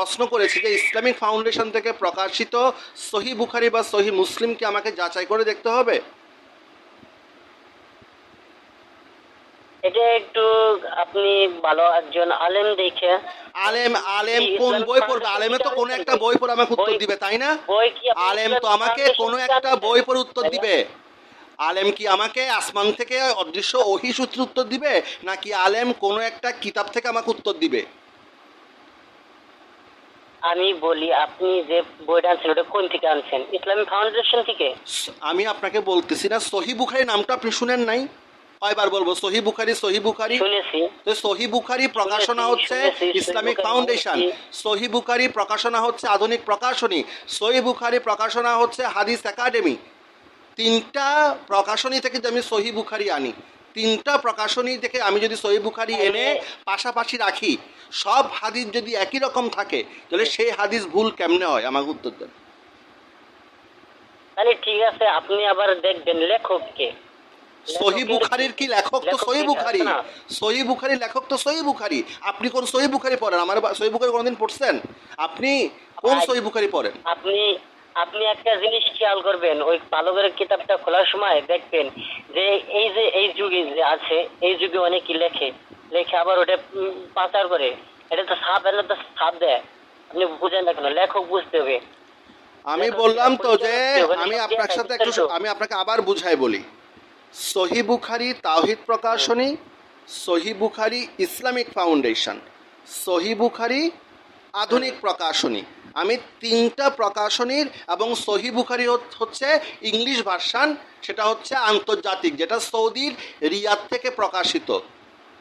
প্রশ্ন করেছি যে ইসলামিক ফাউন্ডেশন থেকে প্রকাশিত সহি বুখারি বা সহি মুসলিমকে আমাকে যাচাই করে দেখতে হবে? এটা একটু আপনি ভালো একজন আলেম দেখে। আলেম আলেম কোন বই পড়বে? আলেমে তো কোনো একটা বই পড়ে আমাকে উত্তর দিবে তাই না? আলেম তো আমাকে কোনো একটা বই পড়ে উত্তর দিবে? আলেম কি আমাকে আসমান থেকে অদৃশ্য ওহি সূত্রে উত্তর দিবে? নাকি আলেম কোনো একটা কিতাব থেকে আমাকে উত্তর দিবে? আমি বলি আপনি যে বইটা আনছেন ওটা কোন থেকে আনছেন? ইসলামিক ফাউন্ডেশন থেকে। আমি আপনাকে বলতেছি না সহি বুখারি নামটা আপনি শুনেন নাই? কয়বার বলব? সহি বুখারি সহি বুখারি? তো সহি বুখারি প্রকাশনা হচ্ছে ইসলামিক ফাউন্ডেশন। সহি বুখারি প্রকাশনা হচ্ছে আধুনিক প্রকাশনী। সহি বুখারি প্রকাশনা হচ্ছে হাদিস একাডেমি। তিনটা প্রকাশনী থেকে আমি সহি বুখারি আনি। তিনটা প্রকাশনী থেকে আমি যদি সহি বুখারি এনে পাশাপাশি রাখি সব হাদিস যদি একই রকম থাকে তাহলে সেই হাদিস ভুল কেমনে হয়? আমাকে উত্তর দেন। তাহলে ঠিক আছে আপনি আবার দেখবেন লেখককে। সহি বুখারির কি লেখক তো সহি বুখারি? সহি বুখারি লেখক তো সহি বুখারি। আপনি কোন সহি বুখারি পড়েন? আমার সহি বুখারি কোনোদিন পড়ছেন? আপনি কোন সহি বুখারি পড়েন? আপনি আপনি একটা জিনিস খেয়াল করবেন ওই ভালো করে কিতাবটা খোলার সময় দেখবেন যে এই যে এই যুগে যে আছে এই যুগে অনেকে লেখে লেখে আবার ওটা পাচার করে। এটা তো সাপ এনে তো সাপ দেয়। আপনি বুঝেন না কেন? লেখক বুঝতে হবে। আমি বললাম তো যে আমি আপনার সাথে একটু আমি আপনাকে আবার বুঝাই বলি। সহি বুখারি তাওহিদ প্রকাশনী সহি বুখারি ইসলামিক ফাউন্ডেশন সহি বুখারি আধুনিক প্রকাশনী। আমি তিনটা প্রকাশনীর এবং সহি বুখারি হচ্ছে ইংলিশ ভার্সান সেটা হচ্ছে আন্তর্জাতিক যেটা সৌদির রিয়াদ থেকে প্রকাশিত।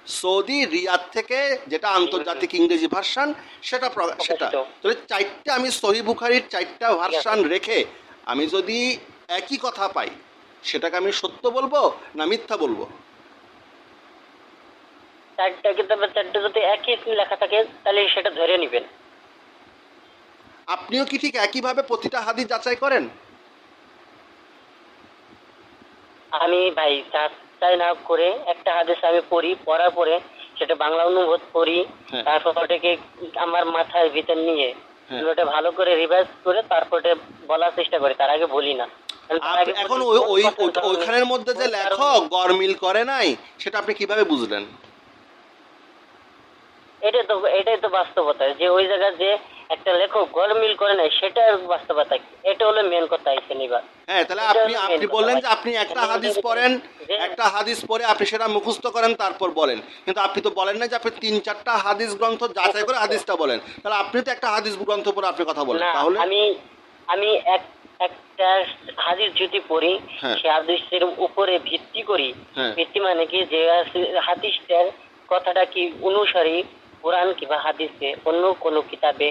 সৌদি রিয়াদ থেকে যেটা আন্তর্জাতিক ইংরেজি ভার্সান সেটা সেটা। তাহলে চারটা আমি সহি বুখারির চারটা ভার্সান রেখে আমি যদি একই কথা পাই সেটাকে আমি সত্য বলব না মিথ্যা বলব? চারটা কিতাবে চারটা যদি একই লেখা থাকে তাহলে সেটা ধরে নেবেন। আপনিও কি ঠিক একইভাবে প্রতিটা হাদিস যাচাই করেন? আমি ভাই চাই না করে একটা হাদিস আমি পড়ি পড়ার পরে সেটা বাংলা অনুবাদ পড়ি হ্যাঁ। তারপর ওটাকে আমার মাথার ভিতর নিয়ে হ্যাঁ। ওটা ভালো করে রিভাইজ করে তারপর বলার চেষ্টা করি তার আগে বলি না। এখন ওই ওইখানের মধ্যে যে লেখক গরমিল করে নাই সেটা আপনি কীভাবে বুঝলেন? এটাই তো এটাই তো বাস্তবতা যে ওই জায়গায় যে একটা লেখক গরমিল করে নাই সেটার বাস্তবতা কি? এটা হলো মেন কথা এখানে এবার হ্যাঁ তাহলে আপনি আপনি বললেন যে আপনি একটা হাদিস পড়েন একটা হাদিস পড়ে আপনি সেটা মুখস্থ করেন তারপর বলেন। কিন্তু আপনি তো বলেন না যে আপনি তিন চারটা হাদিস গ্রন্থ যাচাই করে হাদিসটা বলেন। তাহলে আপনি তো একটা হাদিস গ্রন্থ পড়ে আপনি কথা বলেন তাহলে আমি আমি এক একটা হাদিস যদি পড়ি হ্যাঁ। সে হাদিসের উপরে ভিত্তি করি হ্যাঁ। ভিত্তি মানে কি? যে হাদিসটার কথাটা কি অনুসারী কোরআন কিংবা হাদিসে অন্য কোনো কিতাবে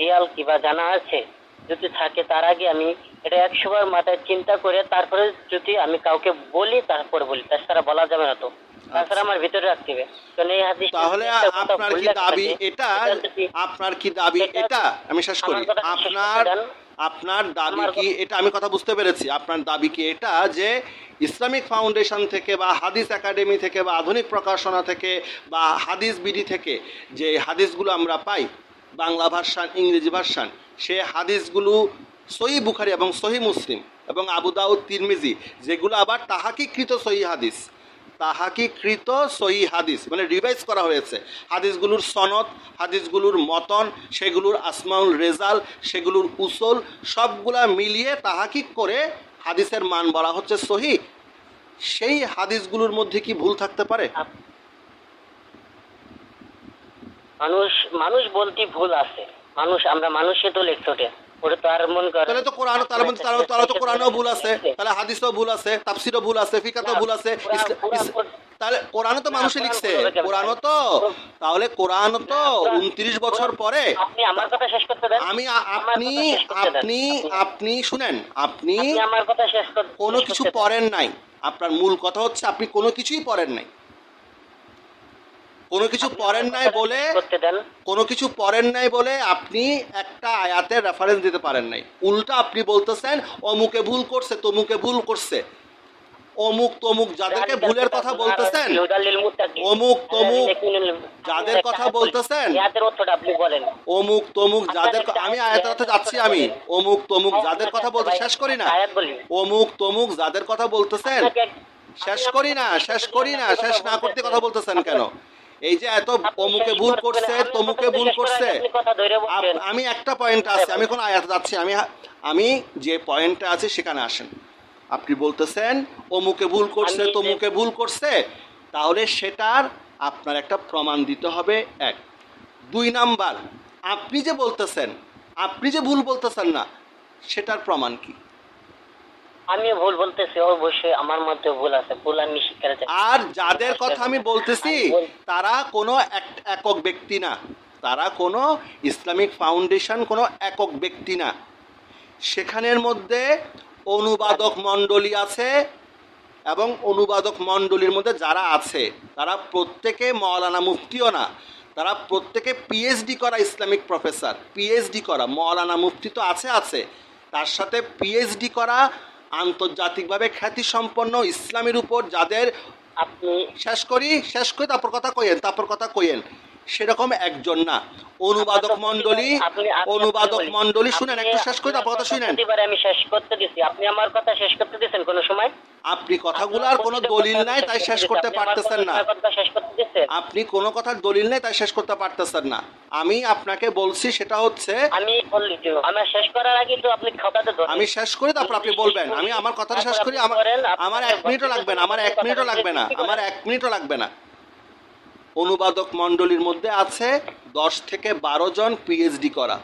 রিয়াল কিংবা জানা আছে? যদি থাকে তার আগে আমি এটা একশো বার মাথায় চিন্তা করে তারপরে যদি আমি কাউকে বলি তারপরে বলি। তাছাড়া বলা যাবে না তো। তাছাড়া আমার ভিতরে রাখতে হবে। কারণ এই হাদিস তাহলে আপনার কি দাবি এটা? আপনার কি দাবি এটা- আমি শেষ করি। আপনার আপনার দাবি কি এটা? আমি কথা বুঝতে পেরেছি। আপনার দাবি কি এটা? যে ইসলামিক ফাউন্ডেশন থেকে বা হাদিস একাডেমি থেকে বা আধুনিক প্রকাশনা থেকে বা হাদিস বিডি থেকে যে হাদিসগুলো আমরা পাই বাংলা ভার্সান, ইংরেজি ভার্সান, সে হাদিসগুলো সহি বুখারি এবং সহি মুসলিম এবং আবু দাউদ, তিরমিজি, যেগুলো আবার তাহাকিকৃত সহি হাদিস। তাহাকিকৃত সহি হাদিস মানে রিভাইজ করা হয়েছে। হাদিসগুলোর সনদ, হাদিসগুলোর মতন, সেগুলোর আসমাউল রেজাল, সেগুলোর উসল, সবগুলা মিলিয়ে তাহাকিক করে হাদিসের মান বলা হচ্ছে সহি। সেই হাদিসগুলোর মধ্যে কি ভুল থাকতে পারে? মানুষ মানুষ বলতে ভুল আছে। মানুষ আমরা মানুষে তো লেখ ছোটে ওটা তো আর করে তাহলে তো কোরআন তার মধ্যে তারা তো কোরআনও ভুল আছে। তাহলে হাদিসও ভুল আছে তাফসিরও ভুল আছে ফিকাতেও ভুল আছে তাহলে কোরআনও তো মানুষে লিখছে। কোরআনও তো তাহলে কোরআনও তো উনত্রিশ বছর পরে আপনি আমার কথা শেষ করতে দেন? আমি আপনি। আপনি আপনি শুনেন আপনি আপনি আমার কথা শেষ কোনো কিছু পড়েন নাই। আপনার মূল কথা হচ্ছে আপনি কোনো কিছুই পড়েন নাই। কোনো কিছু পড়েন নাই বলে কোনো কিছু পড়েন নাই বলে আপনি একটা আয়াতের রেফারেন্স দিতে পারেন নাই। উল্টা আপনি বলতেছেন অমুকে ভুল করছে তমুকে ভুল করছে। অমুক তমুক যাদেরকে ভুলের কথা বলতেছেন অমুক তমুক যাদের কথা বলতেছেন। অমুক তমুক যাদের আমি আয়াতের অর্থে যাচ্ছি আমি। অমুক তমুক যাদের কথা বলতে শেষ করি না। অমুক তমুক যাদের কথা বলতেছেন শেষ করি না শেষ করি না শেষ না করতে কথা বলতেছেন কেন? এই যে এত অমুকে ভুল করছে তমুকে ভুল করছে। আমি একটা পয়েন্ট আছে আমি কোন আয়াত যাচ্ছি আমি আমি যে পয়েন্টটা আছে সেখানে আসেন। আপনি বলতেছেন অমুকে ভুল করছে তমুকে ভুল করছে তাহলে সেটার আপনার একটা প্রমাণ দিতে হবে এক। দুই নাম্বার আপনি যে বলতেছেন আপনি যে ভুল বলতেছেন না সেটার প্রমাণ কি? আমি ভুল বলতেছি অবশ্যই আমার মধ্যে ভুল আছে ভুল আমি স্বীকার আর যাদের কথা আমি বলতেছি তারা কোনো এক- একক ব্যক্তি না। তারা কোনো ইসলামিক ফাউন্ডেশন কোনো একক ব্যক্তি না। সেখানের মধ্যে অনুবাদক মণ্ডলী আছে এবং অনুবাদক মণ্ডলীর মধ্যে যারা আছে তারা প্রত্যেকে মৌলানা মুফতিও না। তারা প্রত্যেকে পিএইচডি করা ইসলামিক প্রফেসর। পিএইচডি করা মৌলানা মুফতি তো আছে আছে। তার সাথে পিএইচডি করা আন্তর্জাতিকভাবে খ্যাতিসম্পন্ন ইসলামের উপর যাদের আপনি শেষ করি, শেষ করে, তারপর কথা কইেন তারপর কথা কইেন সেরকম একজন না। অনুবাদক আপনি- অনুবাদক মণ্ডলী শুনেন একটু শেষ করি তারপর কথা শুনেন। প্রতিবারে আমি শেষ করতে দিছি। আপনি আমার কথা শেষ করতে দিছেন কোনো সময়? আপনি কথাগুলার কোনো দলিল নাই তাই শেষ করতে পারতেছেন না। আপনি কোনো কথার দলিল নেই তাই শেষ করতে পারতেছেন না। আমি আপনাকে বলছি সেটা হচ্ছে আমি আমার শেষ করার আগে তো আপনি খাতাতে ধরেন। আমি শেষ করি তারপর আপনি বলবেন। আমি আমার কথাটা শেষ করি আমার আমার এক মিনিটও লাগবে না আমার এক মিনিটও লাগবে না আমার এক মিনিটও লাগবে না। অনুবাদক মণ্ডলীর মধ্যে আছে দশ থেকে বারো জন পিএইচডি করা।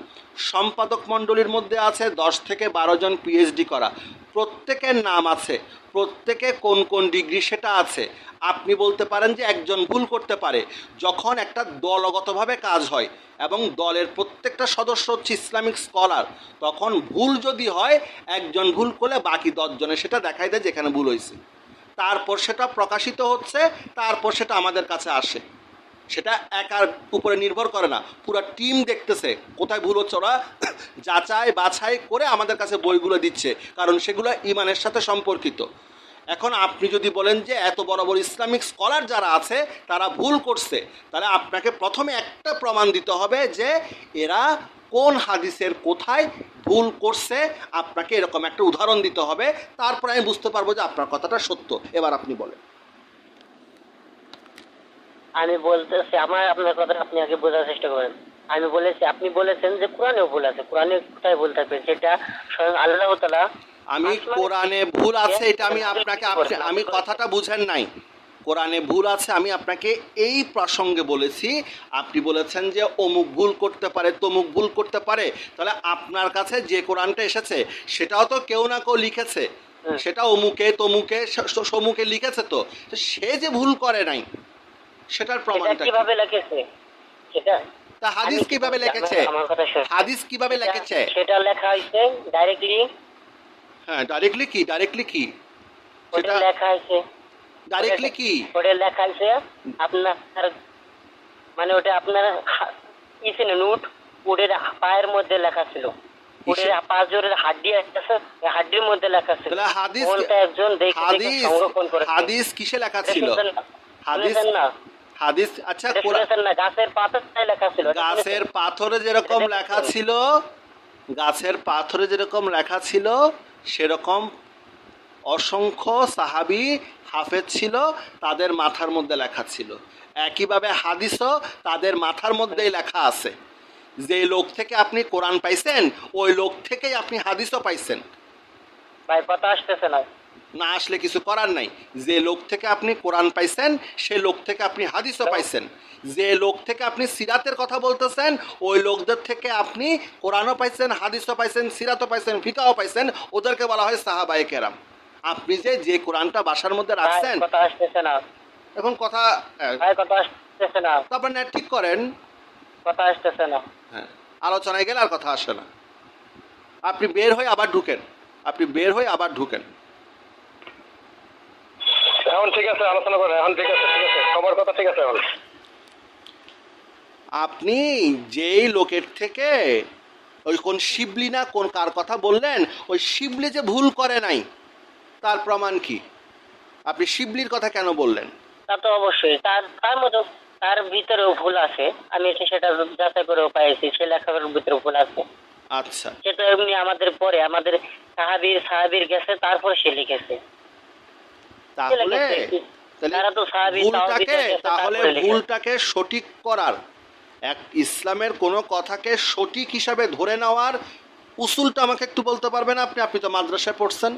সম্পাদক মণ্ডলীর মধ্যে আছে দশ থেকে বারো জন পিএইচডি করা। প্রত্যেকের নাম আছে, প্রত্যেকে কোন কোন ডিগ্রি সেটা আছে। আপনি বলতে পারেন যে একজন ভুল করতে পারে। যখন একটা দলগতভাবে কাজ হয় এবং দলের প্রত্যেকটা সদস্য হচ্ছে ইসলামিক স্কলার, তখন ভুল যদি হয়, একজন ভুল করলে বাকি দশজনে সেটা দেখাই দেয় যেখানে ভুল হয়েছে। তারপর সেটা প্রকাশিত হচ্ছে, তারপর সেটা আমাদের কাছে আসে। সেটা একার উপরে নির্ভর করে না। পুরো টিম দেখতেছে, কোথায় ভুল হচ্ছে ওরা, যাচাই বাছাই করে আমাদের কাছে বইগুলো দিচ্ছে, কারণ সেগুলো ইমানের সাথে সম্পর্কিত। এখন আপনি যদি বলেন যে এত বড় বড় ইসলামিক স্কলার যারা আছে, তারা ভুল করছে, তাহলে আপনাকে প্রথমে একটা প্রমাণ দিতে হবে যে এরা কোন হাদিসের কোথায় ভুল করছে, আপনাকে এরকম একটা উদাহরণ দিতে হবে, তারপর আমি বুঝতে পারব যে আপনার কথাটা সত্য। এবার আপনি বলেন। আমি বলতেছি আমার আপনার কথা আপনি আগে বোঝার চেষ্টা করেন। আমি বলেছি আপনি বলেছেন যে কোরআনেও ভুল আছে। কোরআনে কোথায় ভুল থাকবে সেটা স্বয়ং আল্লাহ তালা আমি কোরআনে ভুল আছে এটা আমি আপনাকে আমি কথাটা বুঝেন নাই। কোরআনে ভুল আছে আমি আপনাকে এই প্রসঙ্গে বলেছি আপনি বলেছেন যে অমুক ভুল করতে পারে তমুক ভুল করতে পারে। তাহলে আপনার কাছে যে কোরআনটা এসেছে সেটাও তো কেউ না কেউ লিখেছে। সেটা অমুকে তমুকে সমুকে লিখেছে তো সে যে ভুল করে নাই সেটার প্রমাণটা? কীভাবে লিখেছে? সেটা তা হাদিস কীভাবে লিখেছে? আমার- কথা শোন। হাদিস কীভাবে লিখেছে? সেটা লেখা হয়েছে ডাইরেক্টলি হ্যাঁ ডাইরেক্টলি কি? ডাইরেক্টলি কি? সেটা লেখা হয়েছে। ডাইরেক্টলি কি? ওটা লেখা হয়েছে আপনার মানে ওটা আপনার হা- ইসে নোট। ওদের পায়ের মধ্যে লেখা ছিল। ওদের পা জোরের হাড্ডি আছে হাড্ডির মধ্যে লেখা ছিল। হাদিস একজন দেখে দেখে সংরক্ষণ করে হাদিস কিসে লেখা ছিল? হাদিস না? হাদিস আচ্ছা গাছের লেখা ছিল? পাথরে যেরকম লেখা ছিল গাছের পাথরে যেরকম লেখা ছিল সেরকম অসংখ্য সাহাবি হাফেজ ছিল তাদের মাথার মধ্যে লেখা ছিল। একইভাবে হাদিসও তাদের মাথার মধ্যেই লেখা আছে। যে লোক থেকে আপনি কোরআন পাইছেন ওই লোক থেকেই আপনি হাদিসও পাইছেন। ভাই কথা আসতেছে না। না আসলে কিছু করার নাই। যে লোক থেকে আপনি কোরআন পাইছেন সে লোক থেকে আপনি হাদিসও পাইছেন। যে লোক থেকে আপনি সিরাতের কথা বলতেছেন ওই লোকদের থেকে আপনি কোরআনও পাইছেন হাদিসও পাইছেন সিরাতও পাইছেন ফিকাও পাইছেন ওদেরকে বলা হয় সাহাবাই কেরাম। আপনি যে যে কোরআনটা বাসার মধ্যে রাখছেন এখন কথা তারপর নেট ঠিক করেন। কথা আসতেছে না। হ্যাঁ আলোচনায় গেলে আর কথা আসে না। আপনি বের হয়ে আবার ঢুকেন। আপনি বের হয়ে আবার ঢুকেন। এখন ঠিক আছে আলোচনা করে এখন ঠিক আছে ঠিক আছে সবার কথা ঠিক আছে এখন। আপনি যেই লোকের থেকে ওই কোন শিবলি না কোন কার কথা বললেন ওই শিবলি যে ভুল করে নাই তার প্রমাণ কি? আপনি শিবলির কথা কেন বললেন? তা তো অবশ্যই তার তার মতো তার ভিতরেও ভুল আছে আমি এসে সেটা যাচাই করেও পাইছি সে লেখার ভিতরে ভুল আছে। আচ্ছা। সে তো এমনি আমাদের পরে আমাদের সাহাবির সাহাবির গেছে তারপর সে লিখেছে। তাহলে ভুলটাকে তাহলে ভুলটাকে সঠিক করার এক ইসলামের কোনো কথাকে সঠিক হিসাবে ধরে নেওয়ার উসুলটা আমাকে একটু বলতে পারবেন আপনি? আপনি তো মাদ্রাসায় পড়ছেন।